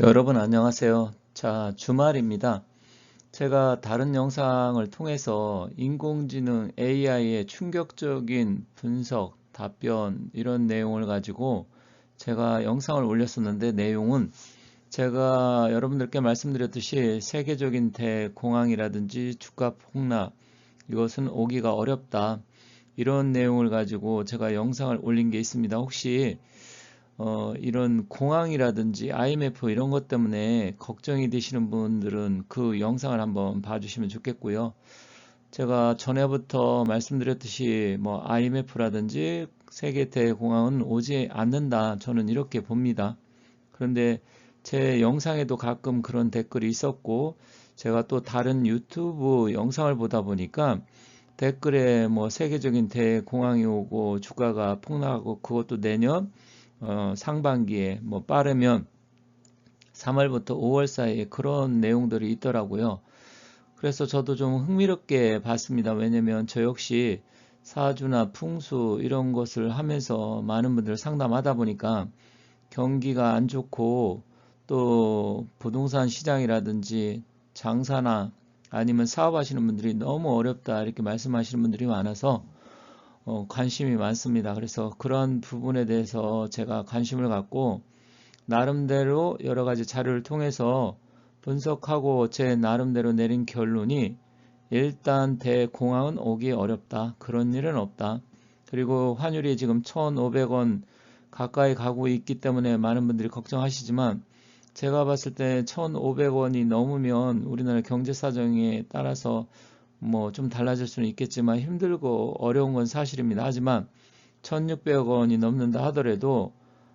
여러분 안녕하세요. 자, 주말입니다. 제가 다른 영상을 통해서 인공지능 AI의 충격적인 분석, 답변 이런 내용을 가지고 제가 영상을 올렸었는데 내용은 제가 여러분들께 말씀드렸듯이 세계적인 대공황이라든지 주가 폭락 이것은 오기가 어렵다. 이런 내용을 가지고 제가 영상을 올린 게 있습니다. 혹시 어, 이런 공항이라든지 IMF 이런 것 때문에 걱정이 되시는 분들은 그 영상을 한번 봐주시면 좋겠고요. 제가 전에부터 말씀드렸듯이 뭐 IMF라든지 세계 대공황은 오지 않는다. 저는 이렇게 봅니다. 그런데 제 영상에도 가끔 그런 댓글이 있었고 제가 또 다른 유튜브 영상을 보다 보니까 댓글에 뭐 세계적인 대공황이 오고 주가가 폭락하고 그것도 내년 어, 상반기에 뭐 빠르면 3월부터 5월 사이에 그런 내용들이 있더라고요. 그래서 저도 좀 흥미롭게 봤습니다. 왜냐면 저 역시 사주나 풍수 이런 것을 하면서 많은 분들 상담하다 보니까 경기가 안 좋고 또 부동산 시장이라든지 장사나 아니면 사업하시는 분들이 너무 어렵다 이렇게 말씀하시는 분들이 많아서 어, 관심이 많습니다. 그래서 그런 부분에 대해서 제가 관심을 갖고 나름대로 여러 가지 자료를 통해서 분석하고 제 나름대로 내린 결론이 일단 대공황은 오기 어렵다. 그런 일은 없다. 그리고 환율이 지금 1,500원 가까이 가고 있기 때문에 많은 분들이 걱정하시지만 제가 봤을 때 1,500원이 넘으면 우리나라 경제 사정에 따라서 뭐 좀 달라질 수는 있겠지만 힘들고 어려운 건 사실입니다. 하지만 1600원이 넘는다 하더라도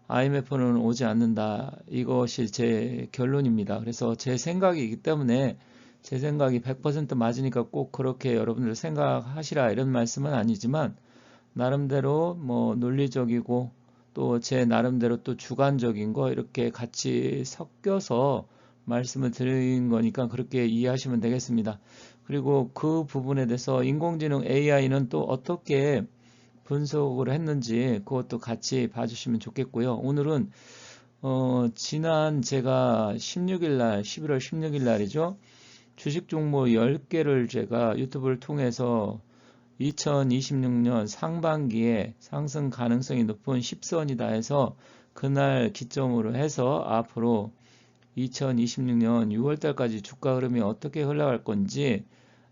IMF는 오지 않는다. 이것이 제 결론입니다. 그래서 제 생각이기 때문에 제 생각이 100% 맞으니까 꼭 그렇게 여러분들 생각하시라 이런 말씀은 아니지만 나름대로 뭐 논리적이고 또 제 나름대로 또 주관적인 거 이렇게 같이 섞여서 말씀을 드린 거니까 그렇게 이해하시면 되겠습니다. 그리고 그 부분에 대해서 인공지능 AI는 또 어떻게 분석을 했는지 그것도 같이 봐주시면 좋겠고요. 오늘은 어, 지난 제가 16일 날, 11월 16일 날이죠. 주식 종목 10개를 제가 유튜브를 통해서 2026년 상반기에 상승 가능성이 높은 10선이다 해서 그날 기점으로 해서 앞으로 2026년 6월달까지 주가 흐름이 어떻게 흘러갈 건지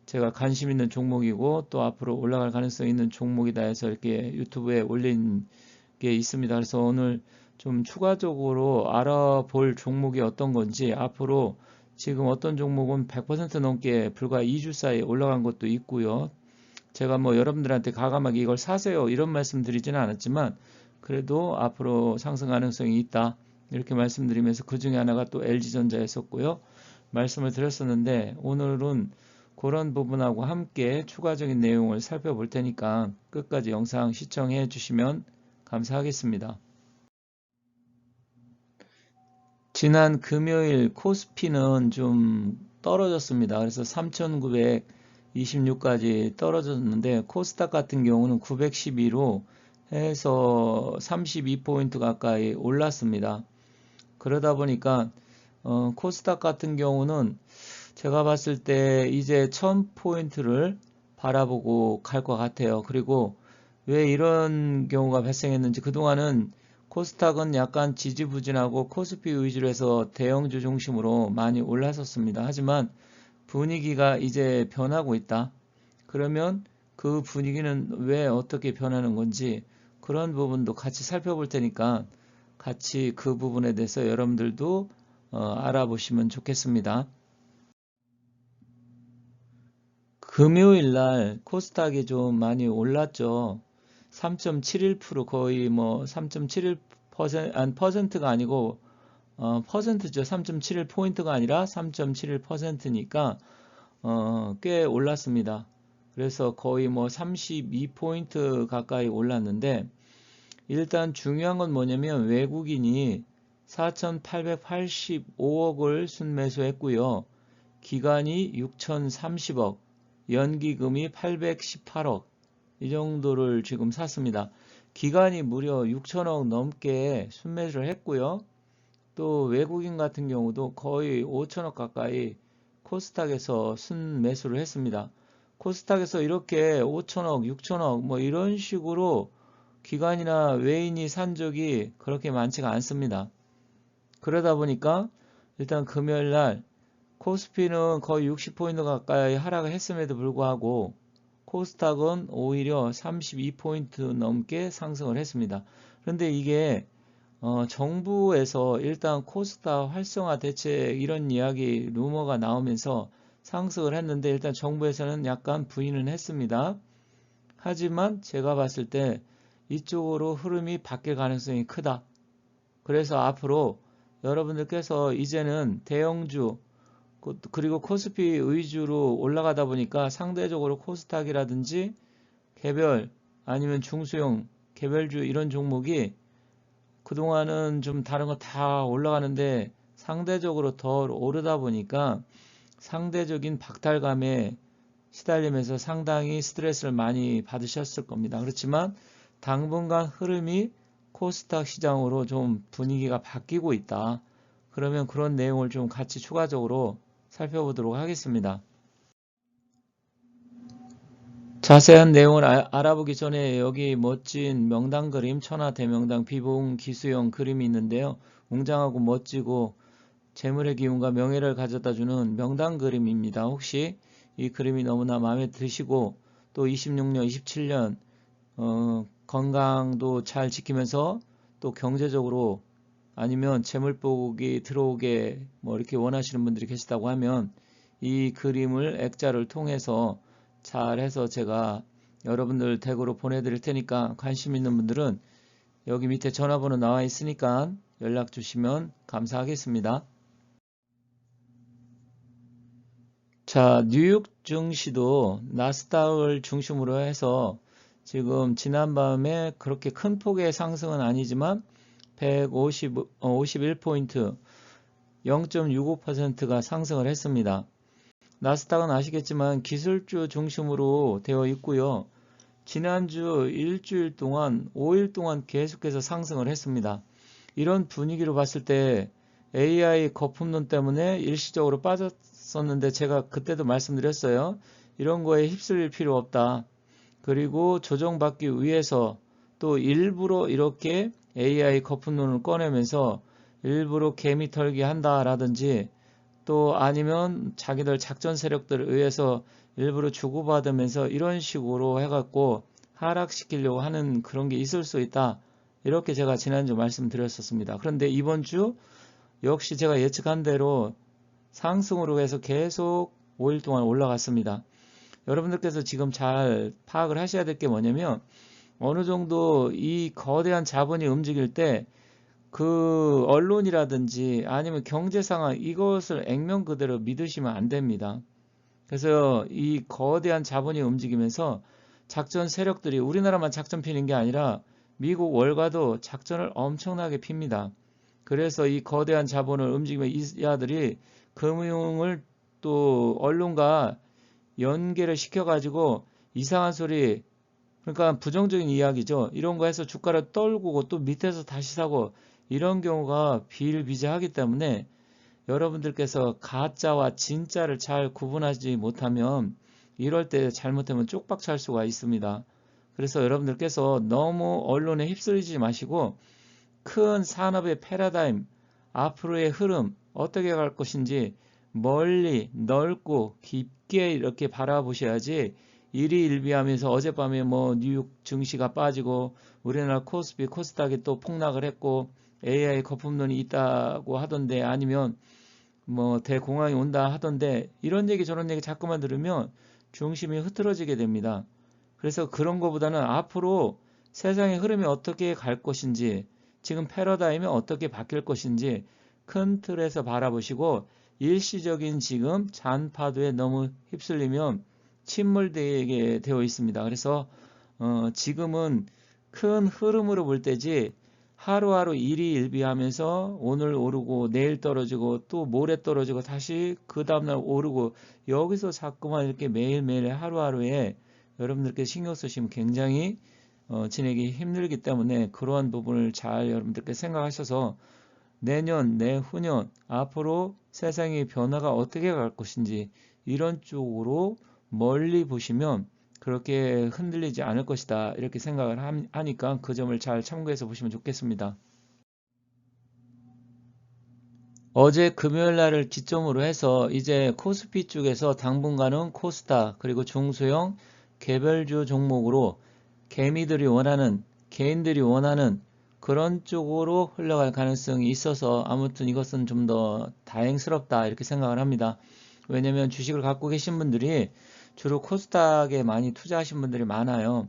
제가 관심 있는 종목이고 또 앞으로 올라갈 가능성 있는 종목이다 해서 이렇게 유튜브에 올린 게 있습니다. 그래서 오늘 좀 추가적으로 알아볼 종목이 어떤 건지 앞으로 지금 어떤 종목은 100% 넘게 불과 2주 사이에 올라간 것도 있고요. 제가 뭐 여러분들한테 가감하게 이걸 사세요 이런 말씀 드리지는 않았지만 그래도 앞으로 상승 가능성이 있다. 이렇게 말씀드리면서 그 중에 하나가 또 LG전자였었고요. 말씀을 드렸었는데 오늘은 그런 부분하고 함께 추가적인 내용을 살펴볼 테니까 끝까지 영상 시청해 주시면 감사하겠습니다. 지난 금요일 코스피는 좀 떨어졌습니다. 그래서 3,926까지 떨어졌는데 코스닥 같은 경우는 912로 해서 32포인트 가까이 올랐습니다. 그러다 보니까 어, 코스닥 같은 경우는 제가 봤을 때 이제 1000포인트를 바라보고 갈 것 같아요. 그리고 왜 이런 경우가 발생했는지 그동안은 코스닥은 약간 지지부진하고 코스피 위주로 해서 대형주 중심으로 많이 올랐었습니다. 하지만 분위기가 이제 변하고 있다. 그러면 그 분위기는 왜 어떻게 변하는 건지 그런 부분도 같이 살펴볼 테니까 같이 그 부분에 대해서 여러분들도 어, 알아보시면 좋겠습니다. 금요일 날 코스닥이 좀 많이 올랐죠. 3.71% 거의 뭐 3.71% 안, 퍼센트가 아니고 어, 퍼센트죠. 3.71 포인트가 아니라 3.71%니까 어, 꽤 올랐습니다. 그래서 거의 뭐 32포인트 가까이 올랐는데 일단 중요한 건 뭐냐면 외국인이 4,885억을 순매수했고요. 기간이 6,030억, 연기금이 818억 이 정도를 지금 샀습니다. 기간이 무려 6천억 넘게 순매수를 했고요. 또 외국인 같은 경우도 거의 5천억 가까이 코스닥에서 순 매수를 했습니다. 코스닥에서 이렇게 5천억, 6천억 뭐 이런 식으로 기관이나 외인이 산 적이 그렇게 많지가 않습니다. 그러다 보니까 일단 금요일 날 코스피는 거의 60포인트 가까이 하락을 했음에도 불구하고 코스닥은 오히려 32포인트 넘게 상승을 했습니다. 그런데 이게 어, 정부에서 일단 코스닥 활성화 대책 이런 이야기 루머가 나오면서 상승을 했는데 일단 정부에서는 약간 부인은 했습니다. 하지만 제가 봤을 때 이쪽으로 흐름이 바뀔 가능성이 크다. 그래서 앞으로 여러분들께서 이제는 대형주 그리고 코스피 위주로 올라가다 보니까 상대적으로 코스닥이라든지 개별 아니면 중소형 개별주 이런 종목이 그동안은 좀 다른 거 다 올라가는데 상대적으로 덜 오르다 보니까 상대적인 박탈감에 시달리면서 상당히 스트레스를 많이 받으셨을 겁니다. 그렇지만 당분간 흐름이 코스닥 시장으로 좀 분위기가 바뀌고 있다. 그러면 그런 내용을 좀 같이 추가적으로 살펴보도록 하겠습니다. 자세한 내용을 아, 알아보기 전에 여기 멋진 명당 그림 천하 대명당 비봉 기수형 그림이 있는데요. 웅장하고 멋지고 재물의 기운과 명예를 가져다 주는 명당 그림입니다. 혹시 이 그림이 너무나 마음에 드시고 또 26년, 27년 어, 건강도 잘 지키면서 또 경제적으로 아니면 재물복이 들어오게 뭐 이렇게 원하시는 분들이 계시다고 하면 이 그림을 액자를 통해서 잘 해서 제가 여러분들 댁으로 보내드릴 테니까 관심 있는 분들은 여기 밑에 전화번호 나와 있으니까 연락 주시면 감사하겠습니다. 자, 뉴욕 증시도 나스닥을 중심으로 해서 지금 지난밤에 그렇게 큰 폭의 상승은 아니지만 150, 51포인트 0.65%가 상승을 했습니다. 나스닥은 아시겠지만 기술주 중심으로 되어 있고요. 지난주 일주일 동안 5일 동안 계속해서 상승을 했습니다. 이런 분위기로 봤을 때 AI 거품론 때문에 일시적으로 빠졌었는데 제가 그때도 말씀드렸어요. 이런 거에 휩쓸릴 필요 없다. 그리고 조정받기 위해서 또 일부러 이렇게 AI 거품론을 꺼내면서 일부러 개미 털기 한다라든지 또 아니면 자기들 작전 세력들에 의해서 일부러 주고받으면서 이런 식으로 해갖고 하락시키려고 하는 그런 게 있을 수 있다. 이렇게 제가 지난주 말씀드렸었습니다. 그런데 이번 주 역시 제가 예측한 대로 상승으로 해서 계속 5일 동안 올라갔습니다. 여러분들께서 지금 잘 파악을 하셔야 될 게 뭐냐면 어느 정도 이 거대한 자본이 움직일 때 그 언론이라든지 아니면 경제 상황 이것을 액면 그대로 믿으시면 안 됩니다. 그래서 이 거대한 자본이 움직이면서 작전 세력들이 우리나라만 작전 피는 게 아니라 미국 월가도 작전을 엄청나게 핍니다. 그래서 이 거대한 자본을 움직이면 이 아들이 금융을 또 언론과 연계를 시켜가지고 이상한 소리 그러니까 부정적인 이야기죠. 이런 거 해서 주가를 떨구고 또 밑에서 다시 사고 이런 경우가 비일비재하기 때문에 여러분들께서 가짜와 진짜를 잘 구분하지 못하면 이럴 때 잘못하면 쪽박 찰 수가 있습니다. 그래서 여러분들께서 너무 언론에 휩쓸리지 마시고 큰 산업의 패러다임, 앞으로의 흐름, 어떻게 갈 것인지 멀리 넓고 깊게 이렇게 바라보셔야지 일희일비하면서 어젯밤에 뭐 뉴욕 증시가 빠지고 우리나라 코스피 코스닥이 또 폭락을 했고 AI 거품론이 있다고 하던데 아니면 뭐 대공황이 온다 하던데 이런 얘기 저런 얘기 자꾸만 들으면 중심이 흐트러지게 됩니다. 그래서 그런 것보다는 앞으로 세상의 흐름이 어떻게 갈 것인지 지금 패러다임이 어떻게 바뀔 것인지 큰 틀에서 바라보시고 일시적인 지금 잔파도에 너무 휩쓸리면 침몰되게 되어 있습니다. 그래서 어 지금은 큰 흐름으로 볼 때지 하루하루 일이 일비하면서 오늘 오르고 내일 떨어지고 또 모레 떨어지고 다시 그 다음날 오르고 여기서 자꾸만 이렇게 매일매일 하루하루에 여러분들께 신경 쓰시면 굉장히 어, 지내기 힘들기 때문에 그러한 부분을 잘 여러분들께 생각하셔서 내년, 내후년, 앞으로 세상의 변화가 어떻게 갈 것인지 이런 쪽으로 멀리 보시면 그렇게 흔들리지 않을 것이다. 이렇게 생각을 하니까 그 점을 잘 참고해서 보시면 좋겠습니다. 어제 금요일 날을 기점으로 해서 이제 코스피 쪽에서 당분간은 코스닥 그리고 중소형 개별주 종목으로 개미들이 원하는 개인들이 원하는 그런 쪽으로 흘러갈 가능성이 있어서 아무튼 이것은 좀 더 다행스럽다 이렇게 생각을 합니다. 왜냐면 주식을 갖고 계신 분들이 주로 코스닥에 많이 투자하신 분들이 많아요.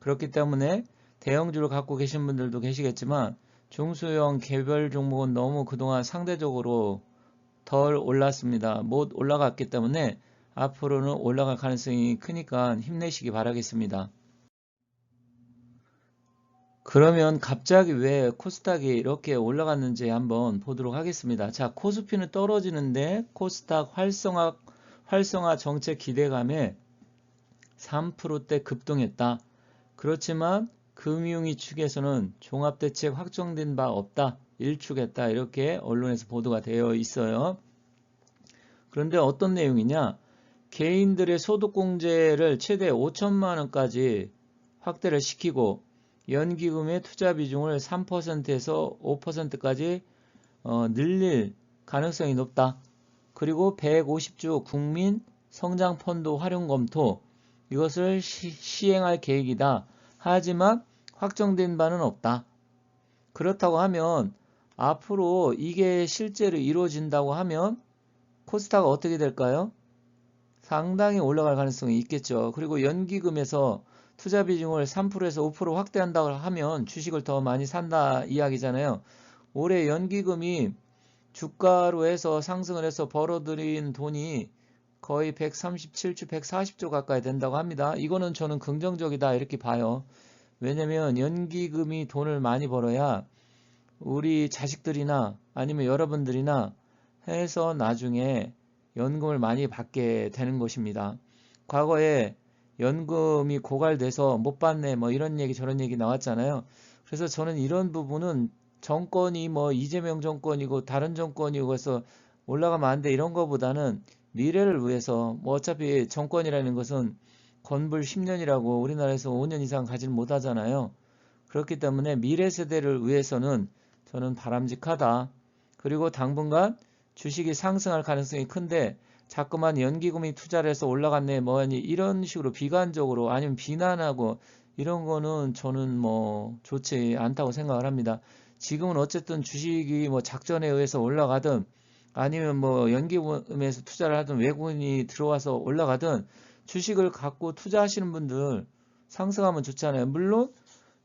그렇기 때문에 대형주를 갖고 계신 분들도 계시겠지만 중소형 개별 종목은 너무 그동안 상대적으로 덜 올랐습니다. 못 올라갔기 때문에 앞으로는 올라갈 가능성이 크니까 힘내시기 바라겠습니다. 그러면 갑자기 왜 코스닥이 이렇게 올라갔는지 한번 보도록 하겠습니다. 자, 코스피는 떨어지는데 코스닥 활성화, 활성화 정책 기대감에 3%대 급등했다. 그렇지만 금융위 측에서는 종합대책 확정된 바 없다. 일축했다. 이렇게 언론에서 보도가 되어 있어요. 그런데 어떤 내용이냐? 개인들의 소득공제를 최대 5천만 원까지 확대를 시키고 연기금의 투자 비중을 3%에서 5%까지 어, 늘릴 가능성이 높다. 그리고 150조 국민 성장 펀드 활용 검토 이것을 시, 행할 계획이다. 하지만 확정된 바는 없다. 그렇다고 하면 앞으로 이게 실제로 이루어진다고 하면 코스닥가 어떻게 될까요? 상당히 올라갈 가능성이 있겠죠. 그리고 연기금에서 투자 비중을 3%에서 5% 확대한다고 하면 주식을 더 많이 산다 이야기잖아요. 올해 연기금이 주가로 해서 상승을 해서 벌어들인 돈이 거의 137조, 140조 가까이 된다고 합니다. 이거는 저는 긍정적이다 이렇게 봐요. 왜냐면 연기금이 돈을 많이 벌어야 우리 자식들이나 아니면 여러분들이나 해서 나중에 연금을 많이 받게 되는 것입니다. 과거에 연금이 고갈돼서 못 받네 뭐 이런 얘기 저런 얘기 나왔잖아요. 그래서 저는 이런 부분은 정권이 뭐 이재명 정권이고 다른 정권이고 해서 올라가면 안 돼 이런 거보다는 미래를 위해서 뭐 어차피 정권이라는 것은 건불 10년이라고 우리나라에서 5년 이상 가지 못하잖아요. 그렇기 때문에 미래 세대를 위해서는 저는 바람직하다. 그리고 당분간 주식이 상승할 가능성이 큰데 자꾸만 연기금이 투자를 해서 올라갔네 뭐니 이런 식으로 비관적으로 아니면 비난하고 이런 거는 저는 뭐 좋지 않다고 생각을 합니다. 지금은 어쨌든 주식이 뭐 작전에 의해서 올라가든 아니면 뭐 연기금에서 투자를 하든 외국인이 들어와서 올라가든 주식을 갖고 투자하시는 분들 상승하면 좋잖아요. 물론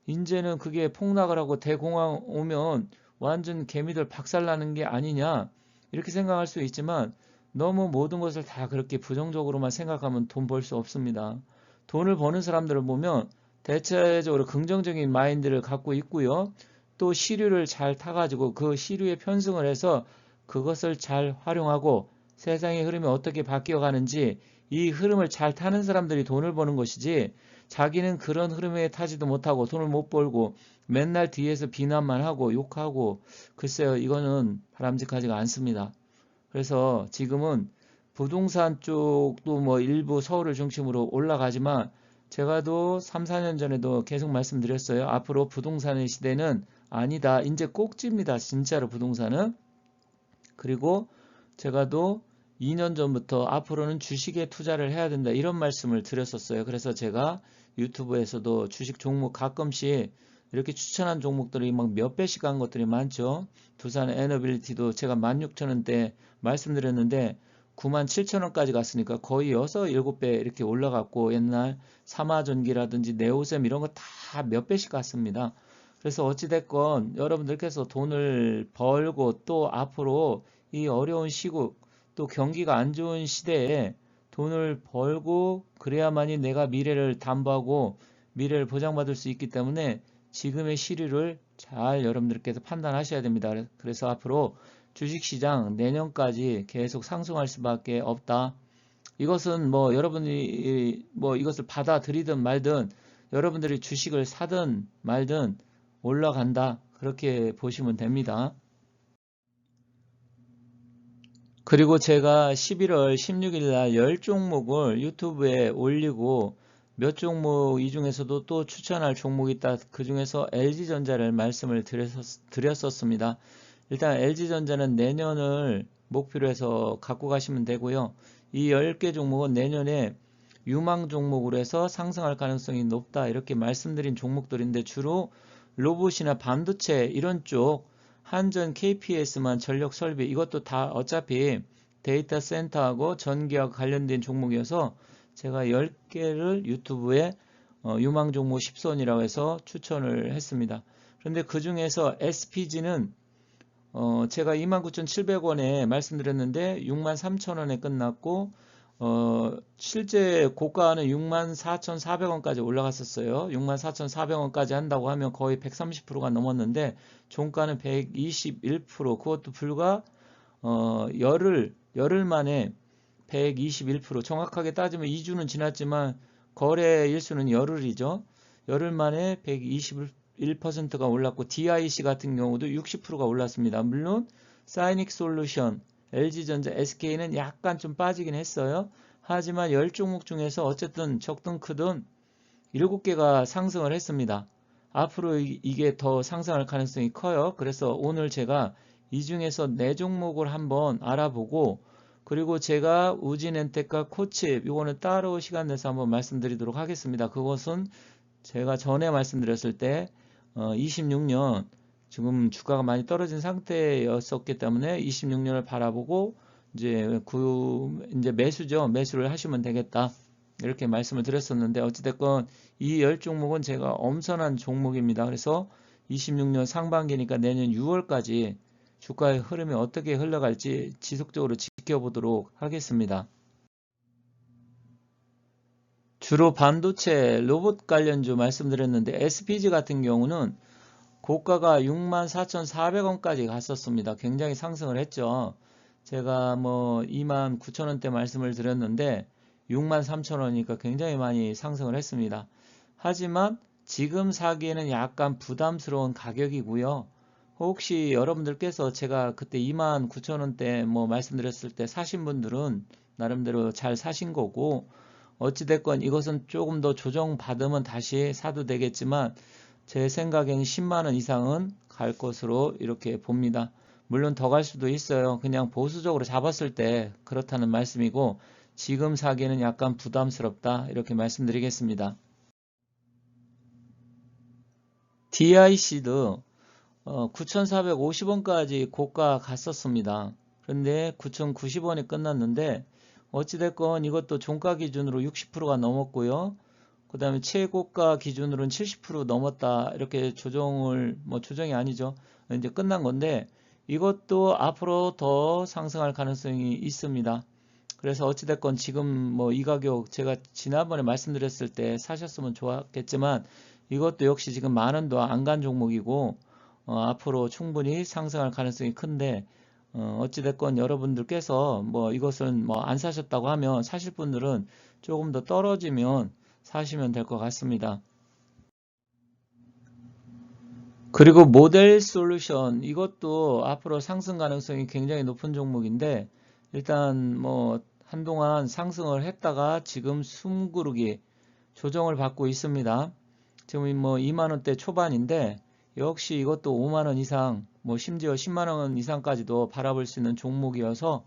이제는 그게 폭락을 하고 대공황 오면 완전 개미들 박살나는 게 아니냐 이렇게 생각할 수 있지만 너무 모든 것을 다 그렇게 부정적으로만 생각하면 돈 벌 수 없습니다. 돈을 버는 사람들을 보면 대체적으로 긍정적인 마인드를 갖고 있고요. 또 시류를 잘 타가지고 그 시류에 편승을 해서 그것을 잘 활용하고 세상의 흐름이 어떻게 바뀌어 가는지 이 흐름을 잘 타는 사람들이 돈을 버는 것이지 자기는 그런 흐름에 타지도 못하고 돈을 못 벌고 맨날 뒤에서 비난만 하고 욕하고 글쎄요 이거는 바람직하지가 않습니다. 그래서 지금은 부동산 쪽도 뭐 일부 서울을 중심으로 올라가지만 제가 도 3, 4년 전에도 계속 말씀드렸어요. 앞으로 부동산의 시대는 아니다. 이제 꼭집니다. 진짜로 부동산은. 그리고 제가도 2년 전부터 앞으로는 주식에 투자를 해야 된다. 이런 말씀을 드렸었어요. 그래서 제가 유튜브에서도 주식 종목 가끔씩 이렇게 추천한 종목들이 막 몇 배씩 간 것들이 많죠. 두산 에너빌리티도 제가 16,000원대 말씀드렸는데 97,000원까지 갔으니까 거의 6, 7배 이렇게 올라갔고 옛날 사마전기라든지 네오셈 이런 거 다 몇 배씩 갔습니다. 그래서 어찌됐건 여러분들께서 돈을 벌고 또 앞으로 이 어려운 시국 또 경기가 안 좋은 시대에 돈을 벌고 그래야만이 내가 미래를 담보하고 미래를 보장받을 수 있기 때문에 지금의 시류를 잘 여러분들께서 판단하셔야 됩니다. 그래서 앞으로 주식시장 내년까지 계속 상승할 수밖에 없다. 이것은 뭐 여러분이 뭐 이것을 받아들이든 말든 여러분들이 주식을 사든 말든 올라간다. 그렇게 보시면 됩니다. 그리고 제가 11월 16일 날 10종목을 유튜브에 올리고 몇 종목 이 중에서도 또 추천할 종목이 있다. 그 중에서 LG전자를 말씀을 드렸었 습니다. 일단 LG전자는 내년을 목표로 해서 갖고 가시면 되고요. 이 10개 종목은 내년에 유망 종목으로 해서 상승할 가능성이 높다. 이렇게 말씀드린 종목들인데 주로 로봇이나 반도체 이런 쪽 한전 KPS만 전력 설비 이것도 다 어차피 데이터 센터하고 전기와 관련된 종목이어서 제가 10개를 유튜브에 어, 유망 종목 10선이라고 해서 추천을 했습니다. 그런데 그 중에서 SPG는 어, 제가 29,700원에 말씀드렸는데 63,000원에 끝났고 어, 실제 고가는 64,400원까지 올라갔었어요. 64,400원까지 한다고 하면 거의 130%가 넘었는데 종가는 121% 그것도 불과 어, 열흘 열흘 만에 121% 정확하게 따지면 2주는 지났지만 거래 일수는 열흘이죠. 열흘 만에 121%가 올랐고 DIC 같은 경우도 60%가 올랐습니다. 물론 사이닉 솔루션, LG전자, SK는 약간 좀 빠지긴 했어요. 하지만 10종목 중에서 어쨌든 적든 크든 7개가 상승을 했습니다. 앞으로 이게 더 상승할 가능성이 커요. 그래서 오늘 제가 이 중에서 4종목을 한번 알아보고 그리고 제가 우진엔텍과 코칩 이거는 따로 시간 내서 한번 말씀드리도록 하겠습니다. 그것은 제가 전에 말씀드렸을 때 26년 어, 지금 주가가 많이 떨어진 상태였었기 때문에 26년을 바라보고 이제 그 이제 매수죠. 매수를 하시면 되겠다. 이렇게 말씀을 드렸었는데 어찌됐건 이 열 종목은 제가 엄선한 종목입니다. 그래서 26년 상반기니까 내년 6월까지 주가의 흐름이 어떻게 흘러갈지 지속적으로 지켜보도록 하겠습니다. 주로 반도체 로봇 관련주 말씀드렸는데 SPG 같은 경우는 고가가 64,400원까지 갔었습니다. 굉장히 상승을 했죠. 제가 뭐 29,000원대 말씀을 드렸는데 63,000원이니까 굉장히 많이 상승을 했습니다. 하지만 지금 사기에는 약간 부담스러운 가격이고요. 혹시 여러분들께서 제가 그때 29,000원대 뭐 말씀드렸을 때 사신 분들은 나름대로 잘 사신 거고 어찌됐건 이것은 조금 더 조정받으면 다시 사도 되겠지만 제 생각에는 10만원 이상은 갈 것으로 이렇게 봅니다. 물론 더 갈 수도 있어요. 그냥 보수적으로 잡았을 때 그렇다는 말씀이고 지금 사기에는 약간 부담스럽다 이렇게 말씀드리겠습니다. DIC도 9,450원까지 고가 갔었습니다. 그런데 9,090원에 끝났는데 어찌됐건 이것도 종가 기준으로 60%가 넘었고요. 그 다음에 최고가 기준으로는 70% 넘었다. 이렇게 조정을, 뭐 조정이 아니죠. 이제 끝난 건데 이것도 앞으로 더 상승할 가능성이 있습니다. 그래서 어찌됐건 지금 뭐 이 가격 제가 지난번에 말씀드렸을 때 사셨으면 좋았겠지만 이것도 역시 지금 만 원도 안 간 종목이고 어, 앞으로 충분히 상승할 가능성이 큰데 어, 어찌됐건 여러분들께서 뭐 이것은 뭐 안 사셨다고 하면 사실 분들은 조금 더 떨어지면 사시면 될 것 같습니다. 그리고 모델 솔루션 이것도 앞으로 상승 가능성이 굉장히 높은 종목인데 일단 뭐 한동안 상승을 했다가 지금 숨구르기 조정을 받고 있습니다. 지금 뭐 2만원대 초반인데 역시 이것도 5만원 이상 뭐 심지어 10만원 이상까지도 바라볼 수 있는 종목이어서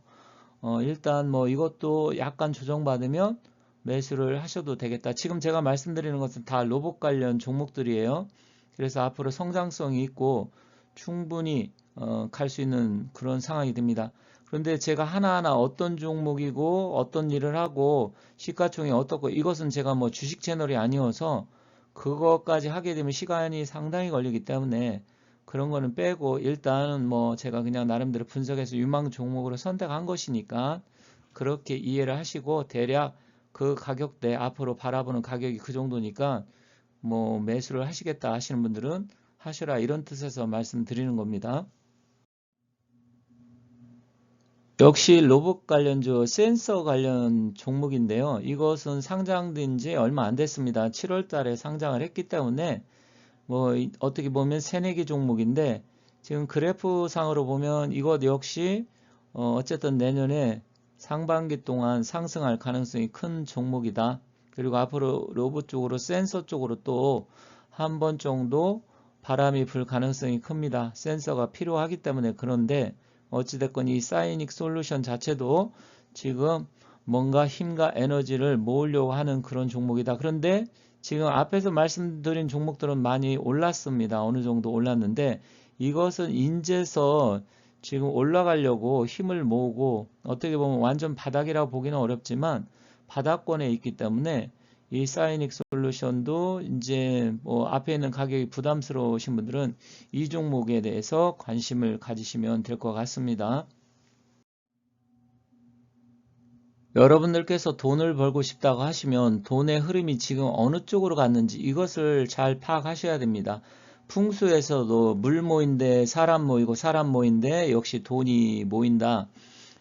어 일단 뭐 이것도 약간 조정받으면 매수를 하셔도 되겠다. 지금 제가 말씀드리는 것은 다 로봇 관련 종목들이에요. 그래서 앞으로 성장성이 있고 충분히 어, 갈 수 있는 그런 상황이 됩니다. 그런데 제가 하나하나 어떤 종목이고 어떤 일을 하고 시가총이 어떻고 이것은 제가 뭐 주식 채널이 아니어서 그것까지 하게 되면 시간이 상당히 걸리기 때문에 그런 거는 빼고 일단은 뭐 제가 그냥 나름대로 분석해서 유망 종목으로 선택한 것이니까 그렇게 이해를 하시고 대략 그 가격대 앞으로 바라보는 가격이 그 정도니까 뭐 매수를 하시겠다 하시는 분들은 하셔라 이런 뜻에서 말씀드리는 겁니다. 역시 로봇 관련주 센서 관련 종목인데요. 이것은 상장된 지 얼마 안 됐습니다. 7월 달에 상장을 했기 때문에 뭐 어떻게 보면 새내기 종목인데 지금 그래프 상으로 보면 이것 역시 어, 어쨌든 내년에 상반기 동안 상승할 가능성이 큰 종목이다. 그리고 앞으로 로봇 쪽으로 센서 쪽으로 또 한 번 정도 바람이 불 가능성이 큽니다. 센서가 필요하기 때문에 그런데 어찌됐건 이 사이닉 솔루션 자체도 지금 뭔가 힘과 에너지를 모으려고 하는 그런 종목이다. 그런데 지금 앞에서 말씀드린 종목들은 많이 올랐습니다. 어느 정도 올랐는데 이것은 인제서 지금 올라가려고 힘을 모으고 어떻게 보면 완전 바닥이라고 보기는 어렵지만 바닥권에 있기 때문에 이 사이닉 솔루션도 이제 뭐 앞에 있는 가격이 부담스러우신 분들은 이 종목에 대해서 관심을 가지시면 될 것 같습니다. 여러분들께서 돈을 벌고 싶다고 하시면 돈의 흐름이 지금 어느 쪽으로 갔는지 이것을 잘 파악하셔야 됩니다. 풍수에서도 물 모인데 사람 모이고 사람 모인데 역시 돈이 모인다.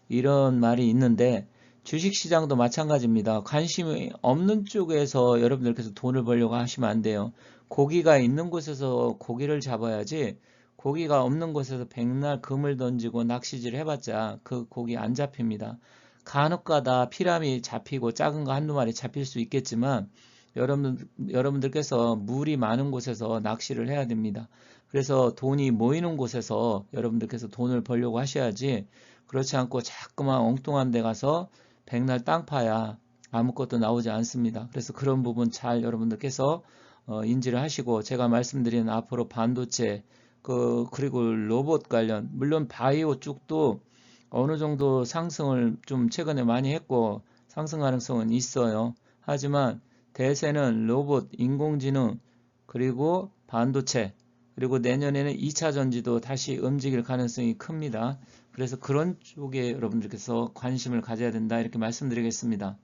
이런 말이 있는데 주식시장도 마찬가지입니다. 관심이 없는 쪽에서 여러분들께서 돈을 벌려고 하시면 안 돼요. 고기가 있는 곳에서 고기를 잡아야지 고기가 없는 곳에서 백날 금을 던지고 낚시질 해봤자 그 고기 안 잡힙니다. 간혹가다 피라미 잡히고 작은 거 한두 마리 잡힐 수 있겠지만 여러분, 여러분들께서 물이 많은 곳에서 낚시를 해야 됩니다. 그래서 돈이 모이는 곳에서 여러분들께서 돈을 벌려고 하셔야지 그렇지 않고 자꾸만 엉뚱한 데 가서 백날 땅 파야 아무것도 나오지 않습니다. 그래서 그런 부분 잘 여러분들께서 어, 인지를 하시고 제가 말씀드린 앞으로 반도체 그 그리고 로봇 관련 물론 바이오 쪽도 어느 정도 상승을 좀 최근에 많이 했고 상승 가능성은 있어요. 하지만 대세는 로봇, 인공지능, 그리고 반도체, 그리고 내년에는 2차 전지도 다시 움직일 가능성이 큽니다. 그래서 그런 쪽에 여러분들께서 관심을 가져야 된다 이렇게 말씀드리겠습니다.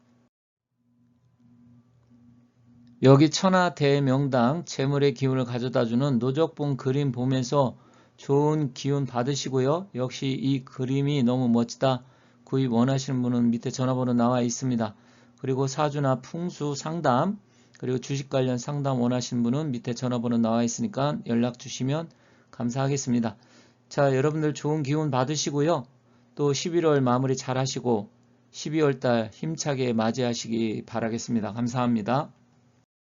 여기 천하 대명당 재물의 기운을 가져다주는 노적봉 그림 보면서 좋은 기운 받으시고요. 역시 이 그림이 너무 멋지다. 구입 원하시는 분은 밑에 전화번호 나와 있습니다. 그리고 사주나 풍수 상담 그리고 주식 관련 상담 원하시는 분은 밑에 전화번호 나와 있으니까 연락 주시면 감사하겠습니다. 자, 여러분들 좋은 기운 받으시고요. 또 11월 마무리 잘 하시고 12월 달 힘차게 맞이하시기 바라겠습니다. 감사합니다.